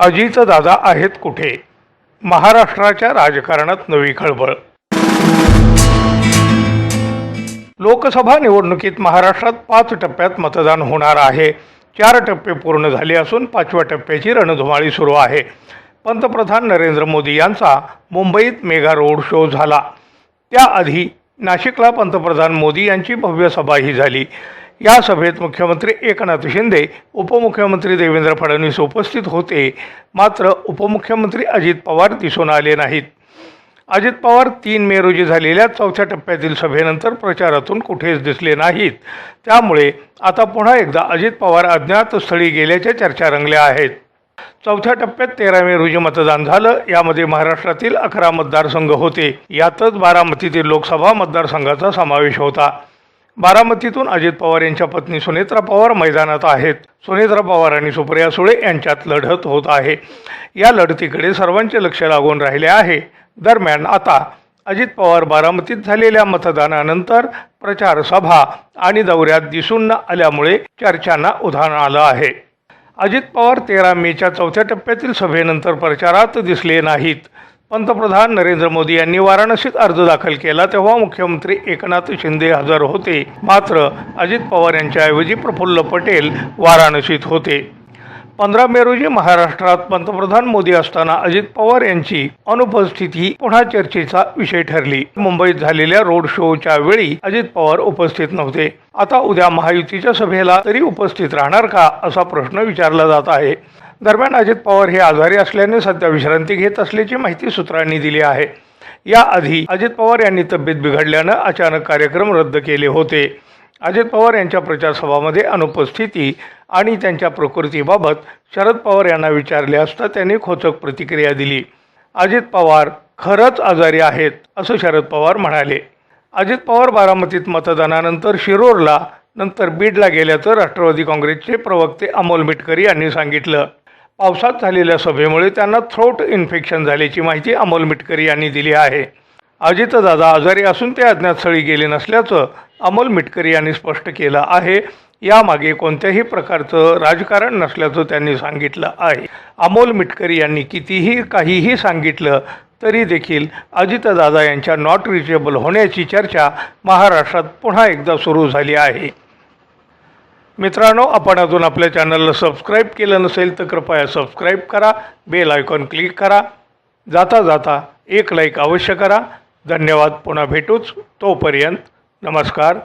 अजित दादा आहेत कुठे? महाराष्ट्राच्या राजकारणात नवी खळबळ. लोकसभा निवडणुकीत महाराष्ट्रात पाच टप्प्यात मतदान होणार आहे. चार टप्पे पूर्ण झाले असून पाचव्या टप्प्याची रणधुमाळी सुरू आहे. पंतप्रधान नरेंद्र मोदी यांचा मुंबईत मेगा रोड शो झाला. त्याआधी नाशिकला पंतप्रधान मोदी यांची भव्य सभाही झाली. या सभेत मुख्यमंत्री एकनाथ शिंदे उपमुख्यमंत्री देवेंद्र फडणवीस उपस्थित होते. मात्र उपमुख्यमंत्री अजित पवार दिसून आले नाहीत. अजित पवार तीन मे रोजी झालेल्या चौथ्या टप्प्यातील सभेनंतर प्रचारातून कुठेच दिसले नाहीत. त्यामुळे आता पुन्हा एकदा अजित पवार अज्ञात स्थळी गेल्याच्या चर्चा रंगल्या आहेत. चौथ्या टप्प्यात तेरा मे रोजी मतदान झालं. यामध्ये महाराष्ट्रातील अकरा मतदारसंघ होते. यातच बारामतीतील लोकसभा मतदारसंघाचा समावेश होता. बारामतीतून अजित पवार यांच्या पत्नी सुनेत्रा पवार मैदानात आहेत. सुनेत्रा पवार आणि सुप्रिया सुळे यांच्यात लढत होत आहे. या लढतीकडे सर्वांचे लक्ष लागून राहिले आहे. दरम्यान आता अजित पवार बारामतीत झालेल्या मतदानानंतर प्रचार सभा आणि दौऱ्यात दिसून न आल्यामुळे चर्चांना उधाण आलं आहे. अजित पवार तेरा मेच्या चौथ्या टप्प्यातील सभेनंतर प्रचारात दिसले नाहीत. पंतप्रधान नरेंद्र मोदी यांनी वाराणसीत अर्ज दाखल केला तेव्हा मुख्यमंत्री एकनाथ शिंदे हजर होते. मात्र अजित पवार यांच्याऐवजी प्रफुल्ल पटेल वाराणसीत होते. पंधरा मे रोजी महाराष्ट्रात पंतप्रधान मोदी असताना अजित पवार यांची अनुपस्थिती पुन्हा चर्चेचा विषय ठरली. मुंबईत झालेल्या रोड शोच्या वेळी अजित पवार उपस्थित नव्हते. आता उद्या महायुतीच्या सभेला तरी उपस्थित राहणार का असा प्रश्न विचारला जात आहे. दरम्यान अजित पवार हे आजारी असल्याने सध्या विश्रांती घेत असल्याची माहिती सूत्रांनी दिली आहे. याआधी अजित पवार यांनी तब्येत बिघडल्यानं अचानक कार्यक्रम रद्द केले होते. अजित पवार यांच्या प्रचारसभामध्ये अनुपस्थिती आणि त्यांच्या प्रकृतीबाबत शरद पवार यांना विचारले असता त्यांनी खोचक प्रतिक्रिया दिली. अजित पवार खरंच आजारी आहेत असं शरद पवार म्हणाले. अजित पवार बारामतीत मतदानानंतर शिरोरला नंतर बीडला गेल्याचं राष्ट्रवादी काँग्रेसचे प्रवक्ते अमोल मिटकरी यांनी सांगितलं. पावसात झालेल्या सभेमुळे त्यांना थ्रोट इन्फेक्शन झाल्याची माहिती अमोल मिटकरी यांनी दिली आहे. अजितदादा आजारी असून ते अज्ञात स्थळी गेले नसल्याचं अमोल मिटकरी यांनी स्पष्ट केलं आहे. यामागे कोणत्याही प्रकारचं राजकारण नसल्याचं त्यांनी सांगितलं आहे. अमोल मिटकरी यांनी कितीही काहीही सांगितलं तरी देखील अजितदादा यांच्या नॉट रिचेबल होण्याची चर्चा महाराष्ट्रात पुन्हा एकदा सुरू झाली आहे. मित्रांनो आपण अजून आपल्या चॅनलला सबस्क्राईब केलं नसेल तर कृपया सबस्क्राईब करा बेल आयकॉन क्लिक करा जाता जाता एक लाईक अवश्य करा. धन्यवाद पुन्हा भेटूच. तोपर्यंत नमस्कार.